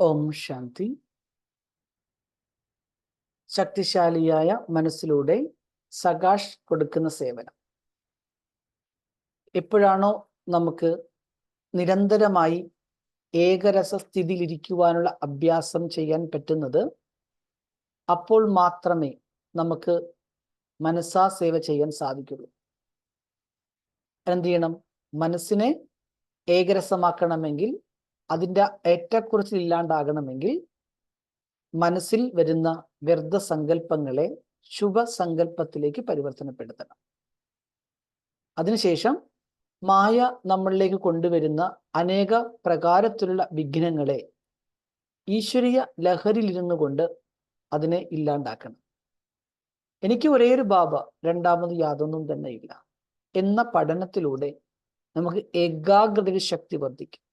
ഓം ശാന്തി. ശക്തിശാലിയായ മനസ്സിലൂടെ സകാഷ് കൊടുക്കുന്ന സേവനം. എപ്പോഴാണോ നമുക്ക് നിരന്തരമായി ഏകരസ സ്ഥിതിയിലിരിക്കുവാനുള്ള അഭ്യാസം ചെയ്യാൻ പറ്റുന്നത് അപ്പോൾ മാത്രമേ നമുക്ക് മനസ്സാ സേവ ചെയ്യാൻ സാധിക്കുള്ളൂ. എന്ത് ചെയ്യണം? മനസ്സിനെ ഏകരസമാക്കണമെങ്കിൽ അതിന്റെ ഏറ്റക്കുറച്ചിൽ ഇല്ലാണ്ടാകണമെങ്കിൽ മനസ്സിൽ വരുന്ന വ്യർത്ഥ സങ്കല്പങ്ങളെ ശുഭസങ്കല്പത്തിലേക്ക് പരിവർത്തനപ്പെടുത്തണം. അതിനുശേഷം മായ നമ്മളിലേക്ക് കൊണ്ടുവരുന്ന അനേക പ്രകാരത്തിലുള്ള വിഘ്നങ്ങളെ ഈശ്വരീയ ലഹരിയിലിരുന്നു കൊണ്ട് അതിനെ ഇല്ലാണ്ടാക്കണം. എനിക്ക് ഒരേ ഒരു ബാബ രണ്ടാമത് യാതൊന്നും തന്നെ ഇല്ല. എന്ന പഠനത്തിലൂടെ നമുക്ക് ഏകാഗ്രതയുടെ ശക്തി വർദ്ധിക്കും.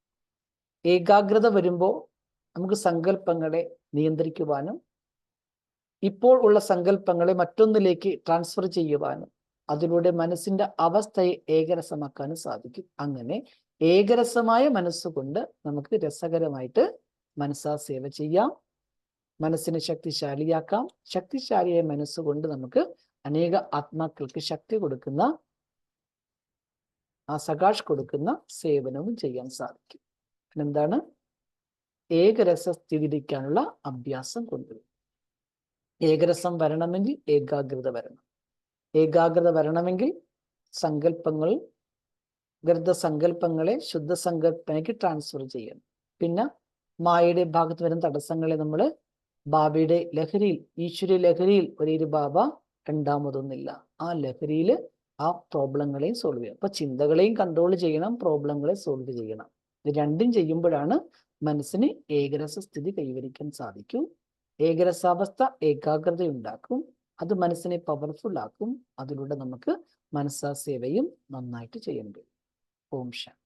ഏകാഗ്രത വരുമ്പോൾ നമുക്ക് സങ്കല്പങ്ങളെ നിയന്ത്രിക്കുവാനും ഇപ്പോൾ ഉള്ള സങ്കല്പങ്ങളെ മറ്റൊന്നിലേക്ക് ട്രാൻസ്ഫർ ചെയ്യുവാനും അതിലൂടെ മനസ്സിന്റെ അവസ്ഥയെ ഏകരസമാക്കാനും സാധിക്കും. അങ്ങനെ ഏകരസമായ മനസ്സുകൊണ്ട് നമുക്ക് രസകരമായിട്ട് മനസ്സാ സേവ ചെയ്യാം. മനസ്സിനെ ശക്തിശാലിയാക്കാം. ശക്തിശാലിയായ മനസ്സുകൊണ്ട് നമുക്ക് അനേക ആത്മാക്കൾക്ക് ശക്തി കൊടുക്കുന്ന ആ സകാഷ് കൊടുക്കുന്ന സേവനവും ചെയ്യാൻ സാധിക്കും. എന്താണ് ഏകരസ സ്ഥിതിക്കാനുള്ള അഭ്യാസം കൊണ്ടുവരും ഏകരസം വരണമെങ്കിൽ ഏകാഗ്രത വരണം. ഏകാഗ്രത വരണമെങ്കിൽ സങ്കല്പങ്ങൾ ഗർദ്ധസങ്കല്പങ്ങളെ ശുദ്ധസങ്കല്പനയ്ക്ക് ട്രാൻസ്ഫർ ചെയ്യണം. പിന്നെ മായയുടെ ഭാഗത്ത് വരുന്ന തടസ്സങ്ങളെ നമ്മൾ ബാബയുടെ ലഹരിയിൽ ഈശ്വര ലഹരിയിൽ ഒരേ ബാബ രണ്ടാമതൊന്നില്ല ആ ലഹരിയിൽ ആ പ്രോബ്ലങ്ങളെയും സോൾവ് ചെയ്യണം. അപ്പൊ ചിന്തകളെയും കൺട്രോൾ ചെയ്യണം പ്രോബ്ലങ്ങളെ സോൾവ് ചെയ്യണം. ഇത് രണ്ടും ചെയ്യുമ്പോഴാണ് മനസ്സിന് ഏകരസ സ്ഥിതി കൈവരിക്കാൻ സാധിക്കൂ. ഏകരസാവസ്ഥ ഏകാഗ്രത ഉണ്ടാക്കും അത് മനസ്സിനെ പവർഫുൾ ആക്കും. അതിലൂടെ നമുക്ക് മനസ്സാ സേവയും നന്നായിട്ട് ചെയ്യാൻ കഴിയും. ഓം ശാന്തി.